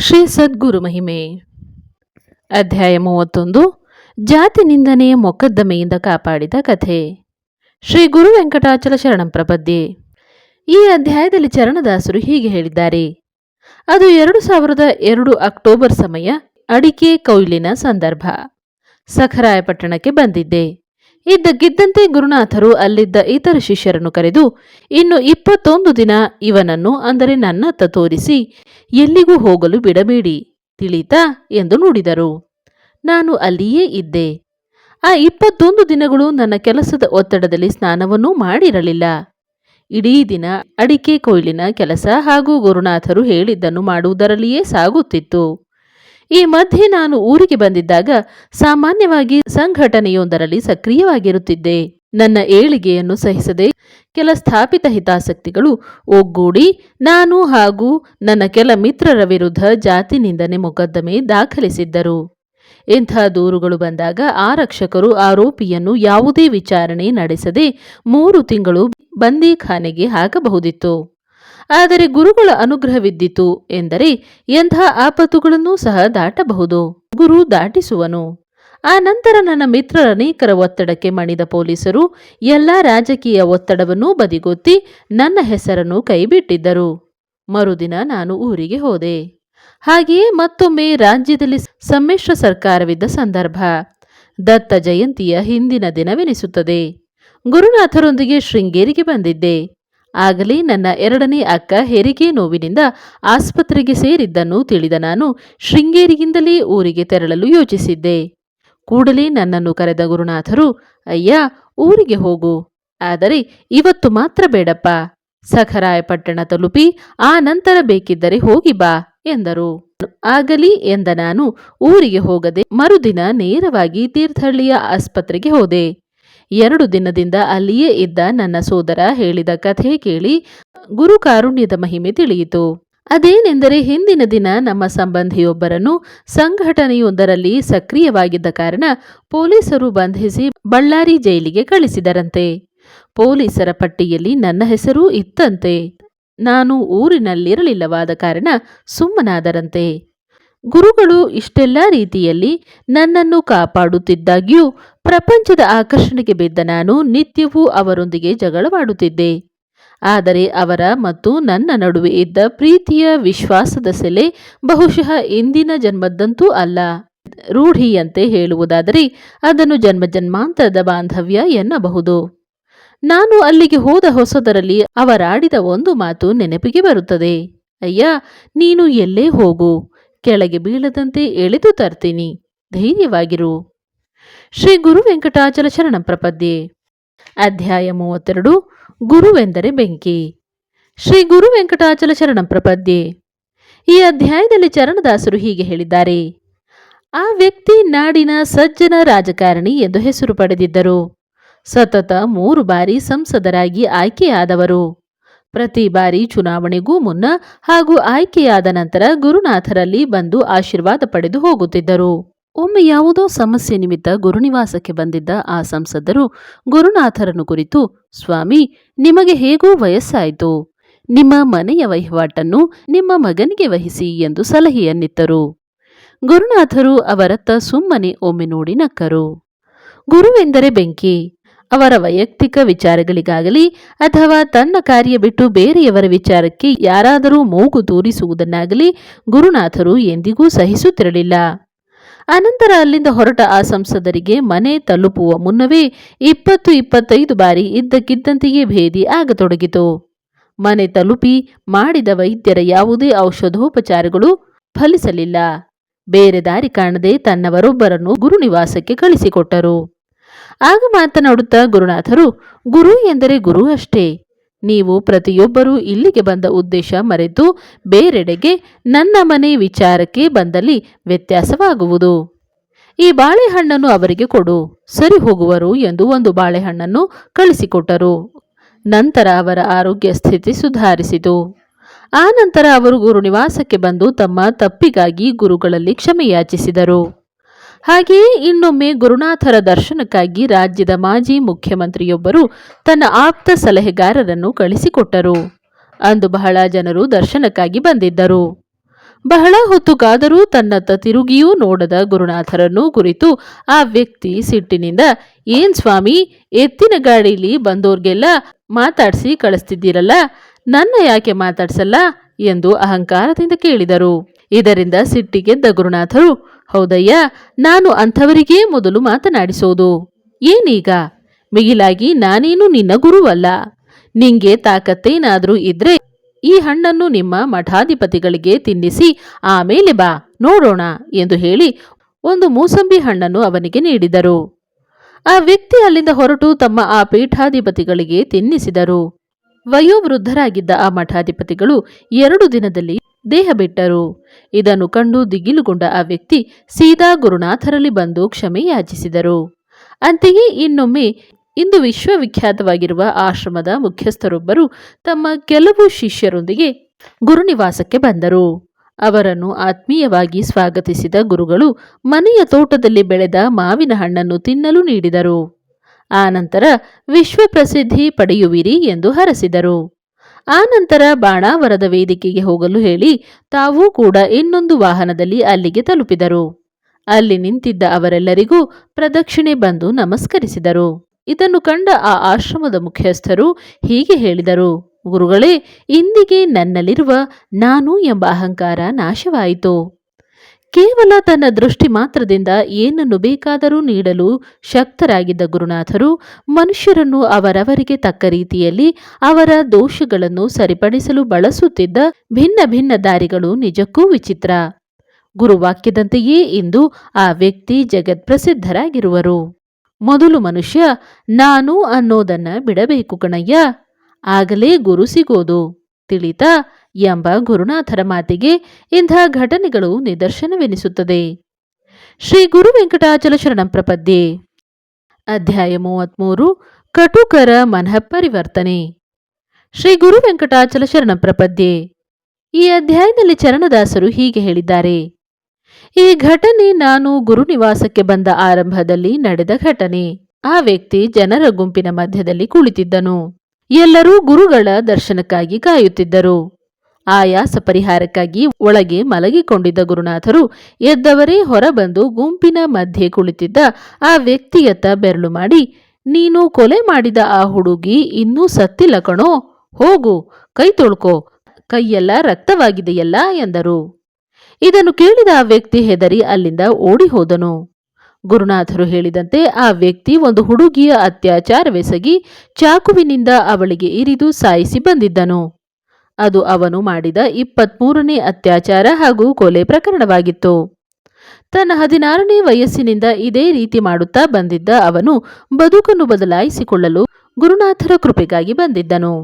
ಶ್ರೀ ಸದ್ಗುರು ಮಹಿಮೆ. ಅಧ್ಯಾಯ ಮೂವತ್ತೊಂದು, ಜಾತಿ ನಿಂದನೆಯ ಮೊಕದ್ದಮೆಯಿಂದ ಕಾಪಾಡಿದ ಕಥೆ. ಶ್ರೀ ಗುರು ವೆಂಕಟಾಚಲ ಶರಣಂ ಪ್ರಪದ್ಯೆ. ಈ ಅಧ್ಯಾಯದಲ್ಲಿ ಚರಣದಾಸರು ಹೀಗೆ ಹೇಳಿದ್ದಾರೆ. ಅದು ಎರಡು ಸಾವಿರದ ಎರಡು ಅಕ್ಟೋಬರ್ ಸಮಯ ಅಡಿಕೆ ಕೊಯ್ಲಿನ ಸಂದರ್ಭ. ಸಖರಾಯಪಟ್ಟಣಕ್ಕೆ ಬಂದಿದ್ದೆ. ಇದ್ದಕ್ಕಿದ್ದಂತೆ ಗುರುನಾಥರು ಅಲ್ಲಿದ್ದ ಇತರ ಶಿಷ್ಯರನ್ನು ಕರೆದು, ಇನ್ನು ಇಪ್ಪತ್ತೊಂದು ದಿನ ಇವನನ್ನು ಅಂದರೆ ನನ್ನತ್ತ ತೋರಿಸಿ, ಎಲ್ಲಿಗೂ ಹೋಗಲು ಬಿಡಬೇಡಿ, ತಿಳಿತಾ? ಎಂದು ನುಡಿದರು. ನಾನು ಅಲ್ಲಿಯೇ ಇದ್ದೆ. ಆ ಇಪ್ಪತ್ತೊಂದು ದಿನಗಳು ನನ್ನ ಕೆಲಸದ ಒತ್ತಡದಲ್ಲಿ ಸ್ನಾನವನ್ನೂ ಮಾಡಿರಲಿಲ್ಲ. ಇಡೀ ದಿನ ಅಡಿಕೆ ಕೊಯ್ಲಿನ ಕೆಲಸ ಹಾಗೂ ಗುರುನಾಥರು ಹೇಳಿದ್ದನ್ನು ಮಾಡುವುದರಲ್ಲಿಯೇ ಸಾಗುತ್ತಿತ್ತು. ಈ ಮಧ್ಯೆ ನಾನು ಊರಿಗೆ ಬಂದಿದ್ದಾಗ ಸಾಮಾನ್ಯವಾಗಿ ಸಂಘಟನೆಯೊಂದರಲ್ಲಿ ಸಕ್ರಿಯವಾಗಿರುತ್ತಿದ್ದೆ. ನನ್ನ ಏಳಿಗೆಯನ್ನು ಸಹಿಸದೆ ಕೆಲ ಸ್ಥಾಪಿತ ಹಿತಾಸಕ್ತಿಗಳು ಒಗ್ಗೂಡಿ ನಾನು ಹಾಗೂ ನನ್ನ ಕೆಲ ಮಿತ್ರರ ವಿರುದ್ಧ ಜಾತಿ ನಿಂದನೆ ಮೊಕದ್ದಮೆ ದಾಖಲಿಸಿದ್ದರು. ಇಂಥ ದೂರುಗಳು ಬಂದಾಗ ಆರಕ್ಷಕರು ಆರೋಪಿಯನ್ನು ಯಾವುದೇ ವಿಚಾರಣೆ ನಡೆಸದೆ ಮೂರು ತಿಂಗಳು ಬಂದಿಖಾನೆಗೆ ಹಾಕಬಹುದಿತ್ತು. ಆದರೆ ಗುರುಗಳ ಅನುಗ್ರಹವಿದ್ದಿತು ಎಂದರೆ ಎಂಥ ಆಪತ್ತುಗಳನ್ನೂ ಸಹ ದಾಟಬಹುದು. ಗುರು ದಾಟಿಸುವನು. ಆ ನಂತರ ನನ್ನ ಮಿತ್ರರ ಅನೇಕರ ಒತ್ತಡಕ್ಕೆ ಮಣಿದ ಪೊಲೀಸರು ಎಲ್ಲ ರಾಜಕೀಯ ಒತ್ತಡವನ್ನೂ ಬದಿಗೊತ್ತಿ ನನ್ನ ಹೆಸರನ್ನು ಕೈಬಿಟ್ಟಿದ್ದರು. ಮರುದಿನ ನಾನು ಊರಿಗೆ ಹೋದೆ. ಹಾಗೆಯೇ ಮತ್ತೊಮ್ಮೆ ರಾಜ್ಯದಲ್ಲಿ ಸಮ್ಮಿಶ್ರ ಸರ್ಕಾರವಿದ್ದ ಸಂದರ್ಭ. ದತ್ತ ಜಯಂತಿಯ ಹಿಂದಿನ ದಿನವೆನಿಸುತ್ತದೆ. ಗುರುನಾಥರೊಂದಿಗೆ ಶೃಂಗೇರಿಗೆ ಬಂದಿದ್ದೆ. ಆಗಲೇ, ನನ್ನ ಎರಡನೇ ಅಕ್ಕ ಹೆರಿಗೆ ನೋವಿನಿಂದ ಆಸ್ಪತ್ರೆಗೆ ಸೇರಿದ್ದನ್ನು ತಿಳಿದ ನಾನು ಶೃಂಗೇರಿಯಿಂದಲೇ ಊರಿಗೆ ತೆರಳಲು ಯೋಚಿಸಿದ್ದೆ. ಕೂಡಲೇ ನನ್ನನ್ನು ಕರೆದ ಗುರುನಾಥರು, ಅಯ್ಯ, ಊರಿಗೆ ಹೋಗು. ಆದರೆ ಇವತ್ತು ಮಾತ್ರ ಬೇಡಪ್ಪ. ಸಖರಾಯಪಟ್ಟಣ ತಲುಪಿ ಆ ನಂತರ ಬೇಕಿದ್ದರೆ ಹೋಗಿ ಬಾ ಎಂದರು. ಆಗಲಿ ಎಂದ ನಾನು, ಊರಿಗೆ ಹೋಗದೆ ಮರುದಿನ ನೇರವಾಗಿ ತೀರ್ಥಹಳ್ಳಿಯ ಆಸ್ಪತ್ರೆಗೆ ಹೋದೆ. ಎರಡು ದಿನದಿಂದ ಅಲ್ಲಿಯೇ ಇದ್ದ ನನ್ನ ಸೋದರ ಹೇಳಿದ ಕಥೆ ಕೇಳಿ ಗುರು ಕಾರುಣ್ಯದ ಮಹಿಮೆ ತಿಳಿಯಿತು. ಅದೇನೆಂದರೆ ಹಿಂದಿನ ದಿನ ನಮ್ಮ ಸಂಬಂಧಿಯೊಬ್ಬರನ್ನು ಸಂಘಟನೆಯೊಂದರಲ್ಲಿ ಸಕ್ರಿಯವಾಗಿದ್ದ ಕಾರಣ ಪೊಲೀಸರು ಬಂಧಿಸಿ ಬಳ್ಳಾರಿ ಜೈಲಿಗೆ ಕಳಿಸಿದರಂತೆ. ಪೊಲೀಸರ ಪಟ್ಟಿಯಲ್ಲಿ ನನ್ನ ಹೆಸರೂ ಇತ್ತಂತೆ. ನಾನು ಊರಿನಲ್ಲಿರಲಿಲ್ಲವಾದ ಕಾರಣ ಸುಮ್ಮನಾದರಂತೆ. ಗುರುಗಳು ಇಷ್ಟೆಲ್ಲ ರೀತಿಯಲ್ಲಿ ನನ್ನನ್ನು ಕಾಪಾಡುತ್ತಿದ್ದಾಗ್ಯೂ ಪ್ರಪಂಚದ ಆಕರ್ಷಣೆಗೆ ಬಿದ್ದ ನಾನು ನಿತ್ಯವೂ ಅವರೊಂದಿಗೆ ಜಗಳವಾಡುತ್ತಿದ್ದೆ. ಆದರೆ ಅವರ ಮತ್ತು ನನ್ನ ನಡುವೆ ಇದ್ದ ಪ್ರೀತಿಯ ವಿಶ್ವಾಸದ ಸೆಲೆ ಬಹುಶಃ ಇಂದಿನ ಜನ್ಮದ್ದಂತೂ ಅಲ್ಲ. ರೂಢಿಯಂತೆ ಹೇಳುವುದಾದರೆ ಅದನ್ನು ಜನ್ಮ ಜನ್ಮಾಂತರದ ಬಾಂಧವ್ಯ ಎನ್ನಬಹುದು. ನಾನು ಅಲ್ಲಿಗೆ ಹೋದ ಹೊಸದರಲ್ಲಿ ಅವರಾಡಿದ ಒಂದು ಮಾತು ನೆನಪಿಗೆ ಬರುತ್ತದೆ. ಅಯ್ಯ, ನೀನು ಎಲ್ಲೇ ಹೋಗು. ಕೆಳಗೆ ಬೀಳದಂತೆ ಎಳೆದು ತರ್ತೀನಿ. ಧೈರ್ಯವಾಗಿರು. ಶ್ರೀ ಗುರು ವೆಂಕಟಾಚಲ ಶರಣ ಪ್ರಪದ್ಯೆ. ಅಧ್ಯಾಯ ಮೂವತ್ತೆರಡು, ಗುರುವೆಂದರೆ ಬೆಂಕಿ. ಶ್ರೀ ಗುರು ವೆಂಕಟಾಚಲ ಶರಣ ಪ್ರಪದ್ಯೆ. ಈ ಅಧ್ಯಾಯದಲ್ಲಿ ಚರಣದಾಸರು ಹೀಗೆ ಹೇಳಿದ್ದಾರೆ. ಆ ವ್ಯಕ್ತಿ ನಾಡಿನ ಸಜ್ಜನ ರಾಜಕಾರಣಿ ಎಂದು ಹೆಸರು ಪಡೆದಿದ್ದರು. ಸತತ ಮೂರು ಬಾರಿ ಸಂಸದರಾಗಿ ಆಯ್ಕೆಯಾದವರು. ಪ್ರತಿ ಬಾರಿ ಚುನಾವಣೆಗೂ ಮುನ್ನ ಹಾಗೂ ಆಯ್ಕೆಯಾದ ನಂತರ ಗುರುನಾಥರಲ್ಲಿ ಬಂದು ಆಶೀರ್ವಾದ ಪಡೆದು ಹೋಗುತ್ತಿದ್ದರು. ಒಮ್ಮೆ ಯಾವುದೋ ಸಮಸ್ಯೆ ನಿಮಿತ್ತ ಗುರುನಿವಾಸಕ್ಕೆ ಬಂದಿದ್ದ ಆ ಸಂಸದರು, ಗುರುನಾಥರನ್ನು ಕುರಿತು, ಸ್ವಾಮಿ, ನಿಮಗೆ ಹೇಗೂ ವಯಸ್ಸಾಯಿತು. ನಿಮ್ಮ ಮನೆಯ ವಹಿವಾಟನ್ನು ನಿಮ್ಮ ಮಗನಿಗೆ ವಹಿಸಿ ಎಂದು ಸಲಹೆಯನ್ನಿತ್ತರು ಗುರುನಾಥರು ಅವರತ್ತ ಸುಮ್ಮನೆ ಒಮ್ಮೆ ನೋಡಿ ನಕ್ಕರು. ಗುರುವೆಂದರೆ ಬೆಂಕಿ. ಅವರ ವೈಯಕ್ತಿಕ ವಿಚಾರಗಳಿಗಾಗಲಿ ಅಥವಾ ತನ್ನ ಕಾರ್ಯ ಬಿಟ್ಟು ಬೇರೆಯವರ ವಿಚಾರಕ್ಕೆ ಯಾರಾದರೂ ಮೂಗು ತೂರಿಸುವುದನ್ನಾಗಲಿ ಗುರುನಾಥರು ಎಂದಿಗೂ ಸಹಿಸುತ್ತಿರಲಿಲ್ಲ. ಅನಂತರ ಅಲ್ಲಿಂದ ಹೊರಟ ಆ ಸಂಸದರಿಗೆ ಮನೆ ತಲುಪುವ ಮುನ್ನವೇ ಇಪ್ಪತ್ತು ಇಪ್ಪತ್ತೈದು ಬಾರಿ ಇದ್ದಕ್ಕಿದ್ದಂತೆಯೇ ಭೇದಿ ಆಗತೊಡಗಿತು. ಮನೆ ತಲುಪಿ ಮಾಡಿದ ವೈದ್ಯರ ಯಾವುದೇ ಔಷಧೋಪಚಾರಗಳು ಫಲಿಸಲಿಲ್ಲ. ಬೇರೆ ದಾರಿ ಕಾಣದೆ ತನ್ನವರೊಬ್ಬರನ್ನು ಗುರುನಿವಾಸಕ್ಕೆ ಕಳಿಸಿಕೊಟ್ಟರು. ಆಗ ಮಾತನಾಡುತ್ತಾ ಗುರುನಾಥರು, ಗುರು ಎಂದರೆ ಗುರು ಅಷ್ಟೇ. ನೀವು ಪ್ರತಿಯೊಬ್ಬರೂ ಇಲ್ಲಿಗೆ ಬಂದ ಉದ್ದೇಶ ಮರೆತು ಬೇರೆಡೆಗೆ ನನ್ನ ಮನೆ ವಿಚಾರಕ್ಕೆ ಬಂದಲ್ಲಿ ವ್ಯತ್ಯಾಸವಾಗುವುದು. ಈ ಬಾಳೆಹಣ್ಣನ್ನು ಅವರಿಗೆ ಕೊಡು. ಸರಿ ಹೋಗುವರು ಎಂದು ಒಂದು ಬಾಳೆಹಣ್ಣನ್ನು ಕಳಿಸಿಕೊಟ್ಟರು. ನಂತರ ಅವರ ಆರೋಗ್ಯ ಸ್ಥಿತಿ ಸುಧಾರಿಸಿತು. ಆ ನಂತರ ಅವರು ಗುರುನಿವಾಸಕ್ಕೆ ಬಂದು ತಮ್ಮ ತಪ್ಪಿಗಾಗಿ ಗುರುಗಳಲ್ಲಿ ಕ್ಷಮೆ ಯಾಚಿಸಿದರು ಹಾಗೆಯೇ ಇನ್ನೊಮ್ಮೆ ಗುರುನಾಥರ ದರ್ಶನಕ್ಕಾಗಿ ರಾಜ್ಯದ ಮಾಜಿ ಮುಖ್ಯಮಂತ್ರಿಯೊಬ್ಬರು ತನ್ನ ಆಪ್ತ ಸಲಹೆಗಾರರನ್ನು ಕಳಿಸಿಕೊಟ್ಟರು. ಅಂದು ಬಹಳ ಜನರು ದರ್ಶನಕ್ಕಾಗಿ ಬಂದಿದ್ದರು. ಬಹಳ ಹೊತ್ತುಗಾದರೂ ತನ್ನತ್ತ ತಿರುಗಿಯೂ ನೋಡದ ಗುರುನಾಥರನ್ನು ಕುರಿತು ಆ ವ್ಯಕ್ತಿ ಸಿಟ್ಟಿನಿಂದ, ಏನ್ ಸ್ವಾಮಿ, ಎತ್ತಿನ ಗಾಡೀಲಿ ಬಂದೋರ್ಗೆಲ್ಲ ಮಾತಾಡಿಸಿ ಕಳಿಸ್ತಿದ್ದೀರಲ್ಲ, ನನ್ನ ಯಾಕೆ ಮಾತಾಡ್ಸಲ್ಲ? ಎಂದು ಅಹಂಕಾರದಿಂದ ಕೇಳಿದರು. ಇದರಿಂದ ಸಿಟ್ಟಿಗೆದ್ದ ಗುರುನಾಥರು ಹೌದಯ್ಯ, ನಾನು ಅಂಥವರಿಗೇ ಮೊದಲು ಮಾತನಾಡಿಸೋದು. ಏನೀಗ? ಮಿಗಿಲಾಗಿ ನಾನೇನು ನಿನ್ನ ಗುರುವಲ್ಲ. ನಿಂಗೆ ತಾಕತ್ತೇನಾದರೂ ಇದ್ರೆ ಈ ಹಣ್ಣನ್ನು ನಿಮ್ಮ ಮಠಾಧಿಪತಿಗಳಿಗೆ ತಿನ್ನಿಸಿ ಆಮೇಲೆ ಬಾ, ನೋಡೋಣ ಎಂದು ಹೇಳಿ ಒಂದು ಮೂಸಂಬಿ ಹಣ್ಣನ್ನು ಅವನಿಗೆ ನೀಡಿದರು. ಆ ವ್ಯಕ್ತಿ ಅಲ್ಲಿಂದ ಹೊರಟು ತಮ್ಮ ಆ ಪೀಠಾಧಿಪತಿಗಳಿಗೆ ತಿನ್ನಿಸಿದರು. ವಯೋವೃದ್ಧರಾಗಿದ್ದ ಆ ಮಠಾಧಿಪತಿಗಳು ಎರಡು ದಿನದಲ್ಲಿ ದೇಹ ಬಿಟ್ಟರು. ಇದನ್ನು ಕಂಡು ದಿಗಿಲುಗೊಂಡ ಆ ವ್ಯಕ್ತಿ ಸೀದಾ ಗುರುನಾಥರಲ್ಲಿ ಬಂದು ಕ್ಷಮೆ ಯಾಚಿಸಿದರು. ಅಂತೆಯೇ ಇನ್ನೊಮ್ಮೆ ಇಂದು ವಿಶ್ವವಿಖ್ಯಾತವಾಗಿರುವ ಆಶ್ರಮದ ಮುಖ್ಯಸ್ಥರೊಬ್ಬರು ತಮ್ಮ ಕೆಲವು ಶಿಷ್ಯರೊಂದಿಗೆ ಗುರುನಿವಾಸಕ್ಕೆ ಬಂದರು. ಅವರನ್ನು ಆತ್ಮೀಯವಾಗಿ ಸ್ವಾಗತಿಸಿದ ಗುರುಗಳು ಮನೆಯ ತೋಟದಲ್ಲಿ ಬೆಳೆದ ಮಾವಿನ ಹಣ್ಣನ್ನು ತಿನ್ನಲು ನೀಡಿದರು. ಆನಂತರ ವಿಶ್ವಪ್ರಸಿದ್ಧಿ ಪಡೆಯುವಿರಿ ಎಂದು ಹರಸಿದರು. ಆನಂತರ ಬಾಣಾವರದ ವೇದಿಕೆಗೆ ಹೋಗಲು ಹೇಳಿ ತಾವೂ ಕೂಡ ಇನ್ನೊಂದು ವಾಹನದಲ್ಲಿ ಅಲ್ಲಿಗೆ ತಲುಪಿದರು. ಅಲ್ಲಿ ನಿಂತಿದ್ದ ಅವರೆಲ್ಲರಿಗೂ ಪ್ರದಕ್ಷಿಣೆ ಬಂದು ನಮಸ್ಕರಿಸಿದರು. ಇದನ್ನು ಕಂಡ ಆ ಆಶ್ರಮದ ಮುಖ್ಯಸ್ಥರು ಹೀಗೆ ಹೇಳಿದರು, ಗುರುಗಳೇ, ಇಂದಿಗೆ ನನ್ನಲ್ಲಿರುವ ನಾನು ಎಂಬ ಅಹಂಕಾರ ನಾಶವಾಯಿತು. ಕೇವಲ ತನ್ನ ದೃಷ್ಟಿ ಮಾತ್ರದಿಂದ ಏನನ್ನು ಬೇಕಾದರೂ ನೀಡಲು ಶಕ್ತರಾಗಿದ್ದ ಗುರುನಾಥರು ಮನುಷ್ಯರನ್ನು ಅವರವರಿಗೆ ತಕ್ಕ ರೀತಿಯಲ್ಲಿ ಅವರ ದೋಷಗಳನ್ನು ಸರಿಪಡಿಸಲು ಬಳಸುತ್ತಿದ್ದ ಭಿನ್ನ ಭಿನ್ನ ದಾರಿಗಳು ನಿಜಕ್ಕೂ ವಿಚಿತ್ರ. ಗುರುವಾಕ್ಯದಂತೆಯೇ ಇಂದು ಆ ವ್ಯಕ್ತಿ ಜಗತ್ಪ್ರಸಿದ್ಧರಾಗಿರುವರು. ಮೊದಲು ಮನುಷ್ಯ, ನಾನು ಅನ್ನೋದನ್ನ ಬಿಡಬೇಕು ಕಣಯ್ಯ, ಆಗಲೇ ಗುರು ಸಿಗೋದು. ತಿಳಿತಾ ಎಂಬ ಗುರುನಾಥರ ಮಾತಿಗೆ ಇಂಥ ಘಟನೆಗಳು ನಿದರ್ಶನವೆನಿಸುತ್ತದೆ. ಶ್ರೀ ಗುರು ವೆಂಕಟಾಚಲ ಶರಣಂ ಪ್ರಪದ್ಯೆ. ಅಧ್ಯಾಯ ಮೂವತ್ಮೂರು, ಕಟುಕರ ಮನಃ ಪರಿವರ್ತನೆ. ಶ್ರೀ ಗುರು ವೆಂಕಟಾಚಲ ಶರಣಂ ಪ್ರಪದ್ಯೆ. ಈ ಅಧ್ಯಾಯದಲ್ಲಿ ಚರಣದಾಸರು ಹೀಗೆ ಹೇಳಿದ್ದಾರೆ. ಈ ಘಟನೆ ನಾನು ಗುರುನಿವಾಸಕ್ಕೆ ಬಂದ ಆರಂಭದಲ್ಲಿ ನಡೆದ ಘಟನೆ. ಆ ವ್ಯಕ್ತಿ ಜನರ ಗುಂಪಿನ ಮಧ್ಯದಲ್ಲಿ ಕುಳಿತಿದ್ದನು. ಎಲ್ಲರೂ ಗುರುಗಳ ದರ್ಶನಕ್ಕಾಗಿ ಕಾಯುತ್ತಿದ್ದರು. ಆಯಾಸ ಪರಿಹಾರಕ್ಕಾಗಿ ಒಳಗೆ ಮಲಗಿಕೊಂಡಿದ್ದ ಗುರುನಾಥರು ಎದ್ದವರೇ ಹೊರಬಂದು ಗುಂಪಿನ ಮಧ್ಯೆ ಕುಳಿತಿದ್ದ ಆ ವ್ಯಕ್ತಿಯತ್ತ ಬೆರಳು ಮಾಡಿ, ನೀನು ಕೊಲೆ ಮಾಡಿದ ಆ ಹುಡುಗಿ ಇನ್ನೂ ಸತ್ತಿಲ್ಲ ಕಣೋ, ಹೋಗು, ಕೈ ತೊಳ್ಕೋ, ಕೈಯೆಲ್ಲ ರಕ್ತವಾಗಿದೆಯಲ್ಲ ಎಂದರು. ಇದನ್ನು ಕೇಳಿದ ಆ ವ್ಯಕ್ತಿ ಹೆದರಿ ಅಲ್ಲಿಂದ ಓಡಿ ಹೋದನು ಗುರುನಾಥರು ಹೇಳಿದಂತೆ ಆ ವ್ಯಕ್ತಿ ಒಂದು ಹುಡುಗಿಯ ಅತ್ಯಾಚಾರವೆಸಗಿ ಚಾಕುವಿನಿಂದ ಅವಳಿಗೆ ಇರಿದು ಸಾಯಿಸಿ ಬಂದಿದ್ದನು. ಅದು ಅವನು ಮಾಡಿದ ಇಪ್ಪತ್ಮೂರನೇ ಅತ್ಯಾಚಾರ ಹಾಗೂ ಕೊಲೆ ಪ್ರಕರಣವಾಗಿತ್ತು. ತನ್ನ ಹದಿನಾರನೇ ವಯಸ್ಸಿನಿಂದ ಇದೇ ರೀತಿ ಮಾಡುತ್ತಾ ಬಂದಿದ್ದ ಅವನು ಬದುಕನ್ನು ಬದಲಾಯಿಸಿಕೊಳ್ಳಲು ಗುರುನಾಥರ ಕೃಪೆಗಾಗಿ ಬಂದಿದ್ದನು.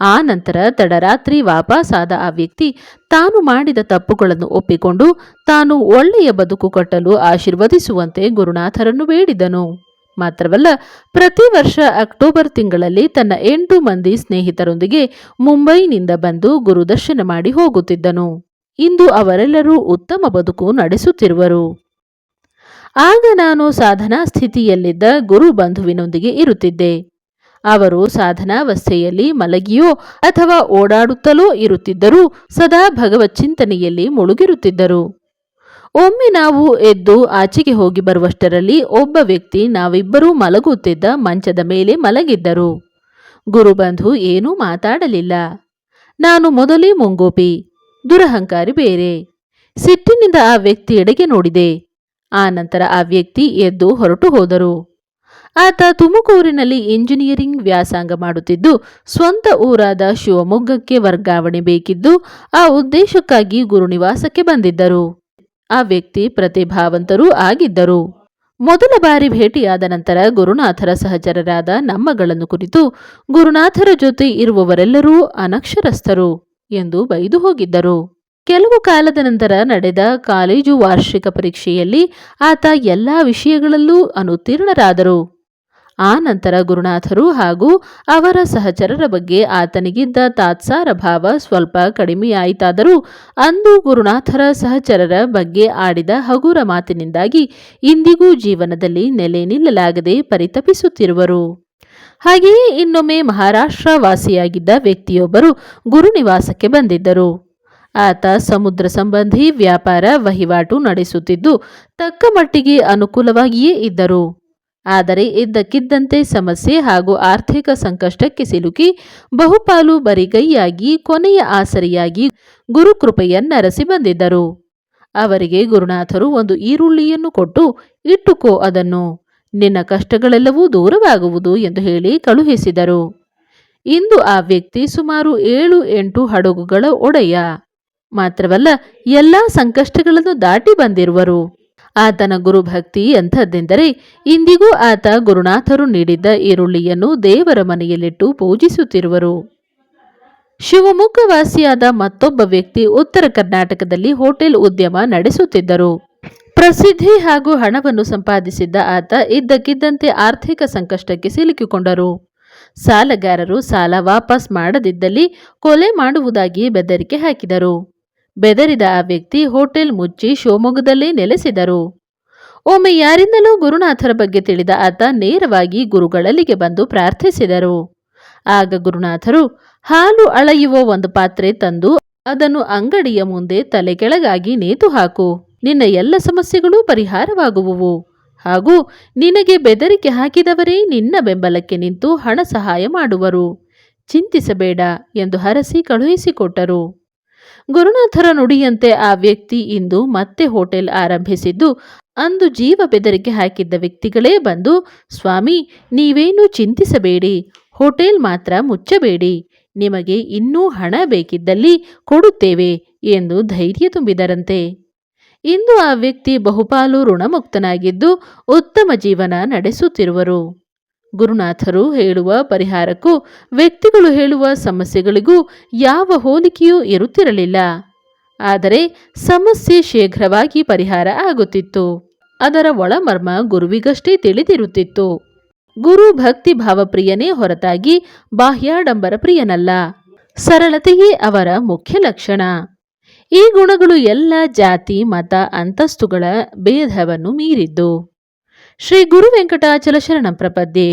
ಆ ನಂತರ ತಡರಾತ್ರಿ ವಾಪಸಾದ ಆ ವ್ಯಕ್ತಿ ತಾನು ಮಾಡಿದ ತಪ್ಪುಗಳನ್ನು ಒಪ್ಪಿಕೊಂಡು ತಾನು ಒಳ್ಳೆಯ ಬದುಕು ಕಟ್ಟಲು ಆಶೀರ್ವದಿಸುವಂತೆ ಗುರುನಾಥರನ್ನು ಬೇಡಿದನು. ಮಾತ್ರವಲ್ಲ, ಪ್ರತಿ ವರ್ಷ ಅಕ್ಟೋಬರ್ ತಿಂಗಳಲ್ಲಿ ತನ್ನ ಎಂಟು ಮಂದಿ ಸ್ನೇಹಿತರೊಂದಿಗೆ ಮುಂಬೈನಿಂದ ಬಂದು ಗುರುದರ್ಶನ ಮಾಡಿ ಹೋಗುತ್ತಿದ್ದನು. ಇಂದು ಅವರೆಲ್ಲರೂ ಉತ್ತಮ ಬದುಕು ನಡೆಸುತ್ತಿರುವರು. ಆಗ ನಾನು ಸಾಧನಾ ಸ್ಥಿತಿಯಲ್ಲಿದ್ದ ಗುರು ಬಂಧುವಿನೊಂದಿಗೆ ಇರುತ್ತಿದ್ದೆ. ಅವರು ಸಾಧನಾವಸ್ಥೆಯಲ್ಲಿ ಮಲಗಿಯೋ ಅಥವಾ ಓಡಾಡುತ್ತಲೋ ಇರುತ್ತಿದ್ದರೂ ಸದಾ ಭಗವತ್ ಚಿಂತನೆಯಲ್ಲಿ ಮುಳುಗಿರುತ್ತಿದ್ದರು. ಒಮ್ಮೆ ನಾವು ಎದ್ದು ಆಚೆಗೆ ಹೋಗಿ ಬರುವಷ್ಟರಲ್ಲಿ ಒಬ್ಬ ವ್ಯಕ್ತಿ ನಾವಿಬ್ಬರೂ ಮಲಗುತ್ತಿದ್ದ ಮಂಚದ ಮೇಲೆ ಮಲಗಿದ್ದರು. ಗುರುಬಂಧು ಏನೂ ಮಾತಾಡಲಿಲ್ಲ. ನಾನು ಮೊದಲೇ ಮುಂಗೋಪಿ, ದುರಹಂಕಾರಿ ಬೇರೆ. ಸಿಟ್ಟಿನಿಂದ ಆ ವ್ಯಕ್ತಿ ಎಡೆಗೆ ನೋಡಿದೆ. ಆ ನಂತರ ಆ ವ್ಯಕ್ತಿ ಎದ್ದು ಹೊರಟು ಹೋದರು. ಆತ ತುಮಕೂರಿನಲ್ಲಿ ಇಂಜಿನಿಯರಿಂಗ್ ವ್ಯಾಸಂಗ ಮಾಡುತ್ತಿದ್ದು, ಸ್ವಂತ ಊರಾದ ಶಿವಮೊಗ್ಗಕ್ಕೆ ವರ್ಗಾವಣೆ ಬೇಕಿದ್ದು, ಆ ಉದ್ದೇಶಕ್ಕಾಗಿ ಗುರುನಿವಾಸಕ್ಕೆ ಬಂದಿದ್ದರು. ಆ ವ್ಯಕ್ತಿ ಪ್ರತಿಭಾವಂತರೂ ಆಗಿದ್ದರು. ಮೊದಲ ಬಾರಿ ಭೇಟಿಯಾದ ನಂತರ ಗುರುನಾಥರ ಸಹಚರರಾದ ನಮ್ಮಗಳನ್ನು ಕುರಿತು ಗುರುನಾಥರ ಜೊತೆ ಇರುವವರೆಲ್ಲರೂ ಅನಕ್ಷರಸ್ಥರು ಎಂದು ಬೈದು ಹೋಗಿದ್ದರು. ಕೆಲವು ಕಾಲದ ನಂತರ ನಡೆದ ಕಾಲೇಜು ವಾರ್ಷಿಕ ಪರೀಕ್ಷೆಯಲ್ಲಿ ಆತ ಎಲ್ಲಾ ವಿಷಯಗಳಲ್ಲೂ ಅನುತ್ತೀರ್ಣರಾದರು. ಆ ನಂತರ ಗುರುನಾಥರು ಹಾಗೂ ಅವರ ಸಹಚರರ ಬಗ್ಗೆ ಆತನಿಗಿದ್ದ ತಾತ್ಸಾರ ಭಾವ ಸ್ವಲ್ಪ ಕಡಿಮೆಯಾಯಿತಾದರೂ ಅಂದು ಗುರುನಾಥರ ಸಹಚರರ ಬಗ್ಗೆ ಆಡಿದ ಹಗುರ ಮಾತಿನಿಂದಾಗಿ ಇಂದಿಗೂ ಜೀವನದಲ್ಲಿ ನೆಲೆ ನಿಲ್ಲಲಾಗದೆ ಪರಿತಪಿಸುತ್ತಿರುವರು. ಹಾಗೆಯೇ ಇನ್ನೊಮ್ಮೆ ಮಹಾರಾಷ್ಟ್ರ ವಾಸಿಯಾಗಿದ್ದ ವ್ಯಕ್ತಿಯೊಬ್ಬರು ಗುರುನಿವಾಸಕ್ಕೆ ಬಂದಿದ್ದರು. ಆತ ಸಮುದ್ರ ಸಂಬಂಧಿ ವ್ಯಾಪಾರ ವಹಿವಾಟು ನಡೆಸುತ್ತಿದ್ದು, ತಕ್ಕ ಮಟ್ಟಿಗೆ ಅನುಕೂಲವಾಗಿಯೇ ಇದ್ದರು. ಆದರೆ ಇದ್ದಕ್ಕಿದ್ದಂತೆ ಸಮಸ್ಯೆ ಹಾಗೂ ಆರ್ಥಿಕ ಸಂಕಷ್ಟಕ್ಕೆ ಸಿಲುಕಿ ಬಹುಪಾಲು ಬರಿಗೈಯಾಗಿ ಕೊನೆಯ ಆಸರೆಯಾಗಿ ಗುರುಕೃಪೆಯನ್ನರಸಿ ಬಂದಿದ್ದರು. ಅವರಿಗೆ ಗುರುನಾಥರು ಒಂದು ಈರುಳ್ಳಿಯನ್ನು ಕೊಟ್ಟು, ಇಟ್ಟುಕೋ ಅದನ್ನು. ನಿನ್ನ ಕಷ್ಟಗಳೆಲ್ಲವೂ ದೂರವಾಗುವುದು ಎಂದು ಹೇಳಿ ಕಳುಹಿಸಿದರು. ಇಂದು ಆ ವ್ಯಕ್ತಿ ಸುಮಾರು ಏಳು ಎಂಟು ಹಡಗುಗಳ ಒಡೆಯ. ಮಾತ್ರವಲ್ಲ, ಎಲ್ಲ ಸಂಕಷ್ಟಗಳನ್ನು ದಾಟಿ ಬಂದಿರುವರು. ಆತನ ಗುರುಭಕ್ತಿ ಎಂಥದ್ದೆಂದರೆ ಇಂದಿಗೂ ಆತ ಗುರುನಾಥರು ನೀಡಿದ್ದ ಈರುಳ್ಳಿಯನ್ನು ದೇವರ ಮನೆಯಲ್ಲಿಟ್ಟು ಪೂಜಿಸುತ್ತಿರುವರು. ಶಿವಮೊಗ್ಗ ವಾಸಿಯಾದ ಮತ್ತೊಬ್ಬ ವ್ಯಕ್ತಿ ಉತ್ತರ ಕರ್ನಾಟಕದಲ್ಲಿ ಹೋಟೆಲ್ ಉದ್ಯಮ ನಡೆಸುತ್ತಿದ್ದರು. ಪ್ರಸಿದ್ಧಿ ಹಾಗೂ ಹಣವನ್ನು ಸಂಪಾದಿಸಿದ್ದ ಆತ ಇದ್ದಕ್ಕಿದ್ದಂತೆ ಆರ್ಥಿಕ ಸಂಕಷ್ಟಕ್ಕೆ ಸಿಲುಕಿಕೊಂಡರು. ಸಾಲಗಾರರು ಸಾಲ ವಾಪಸ್ ಮಾಡದಿದ್ದಲ್ಲಿ ಕೊಲೆ ಮಾಡುವುದಾಗಿ ಬೆದರಿಕೆ ಹಾಕಿದರು. ಬೆದರಿದ ಆ ವ್ಯಕ್ತಿ ಹೋಟೆಲ್ ಮುಚ್ಚಿ ಶಿವಮೊಗ್ಗದಲ್ಲೇ ನೆಲೆಸಿದರು. ಒಮ್ಮೆ ಯಾರಿಂದಲೂ ಗುರುನಾಥರ ಬಗ್ಗೆ ತಿಳಿದ ಆತ ನೇರವಾಗಿ ಗುರುಗಳಲ್ಲಿಗೆ ಬಂದು ಪ್ರಾರ್ಥಿಸಿದರು. ಆಗ ಗುರುನಾಥರು, ಹಾಲು ಅಳೆಯುವ ಒಂದು ಪಾತ್ರೆ ತಂದು ಅದನ್ನು ಅಂಗಡಿಯ ಮುಂದೆ ತಲೆ ಕೆಳಗಾಗಿ ನೇತು ಹಾಕು. ನಿನ್ನ ಎಲ್ಲ ಸಮಸ್ಯೆಗಳೂ ಪರಿಹಾರವಾಗುವುವು. ಹಾಗೂ ನಿನಗೆ ಬೆದರಿಕೆ ಹಾಕಿದವರೇ ನಿನ್ನ ಬೆಂಬಲಕ್ಕೆ ನಿಂತು ಹಣ ಸಹಾಯ ಮಾಡುವರು. ಚಿಂತಿಸಬೇಡ ಎಂದು ಹರಸಿ ಕಳುಹಿಸಿಕೊಟ್ಟರು. ಗುರುನಾಥರ ನುಡಿಯಂತೆ ಆ ವ್ಯಕ್ತಿ ಇಂದು ಮತ್ತೆ ಹೋಟೆಲ್ ಆರಂಭಿಸಿದ್ದು, ಅಂದು ಜೀವ ಬೆದರಿಕೆ ಹಾಕಿದ್ದ ವ್ಯಕ್ತಿಗಳೇ ಬಂದು, ಸ್ವಾಮಿ, ನೀವೇನು ಚಿಂತಿಸಬೇಡಿ, ಹೋಟೆಲ್ ಮಾತ್ರ ಮುಚ್ಚಬೇಡಿ, ನಿಮಗೆ ಇನ್ನೂ ಹಣ ಬೇಕಿದ್ದಲ್ಲಿ ಕೊಡುತ್ತೇವೆ ಎಂದು ಧೈರ್ಯ ತುಂಬಿದರಂತೆ. ಇಂದು ಆ ವ್ಯಕ್ತಿ ಬಹುಪಾಲು ಋಣಮುಕ್ತನಾಗಿದ್ದು, ಉತ್ತಮ ಜೀವನ ನಡೆಸುತ್ತಿರುವರು. ಗುರುನಾಥರು ಹೇಳುವ ಪರಿಹಾರಕ್ಕೂ ವ್ಯಕ್ತಿಗಳು ಹೇಳುವ ಸಮಸ್ಯೆಗಳಿಗೂ ಯಾವ ಹೋಲಿಕೆಯೂ ಇರುತ್ತಿರಲಿಲ್ಲ. ಆದರೆ ಸಮಸ್ಯೆ ಶೀಘ್ರವಾಗಿ ಪರಿಹಾರ ಆಗುತ್ತಿತ್ತು. ಅದರ ಒಳಮರ್ಮ ಗುರುವಿಗಷ್ಟೇ ತಿಳಿದಿರುತ್ತಿತ್ತು. ಗುರು ಭಕ್ತಿ ಭಾವಪ್ರಿಯನೇ ಹೊರತಾಗಿ ಬಾಹ್ಯಾಡಂಬರ ಪ್ರಿಯನಲ್ಲ ಸರಳತೆಯೇ ಅವರ ಮುಖ್ಯ ಲಕ್ಷಣ. ಈ ಗುಣಗಳು ಎಲ್ಲ ಜಾತಿ, ಮತ, ಅಂತಸ್ತುಗಳ ಭೇದವನ್ನು ಮೀರಿದ್ದು. ಶ್ರೀ ಗುರು ವೆಂಕಟಾಚಲ ಶರಣ ಪ್ರಪದ್ಯೆ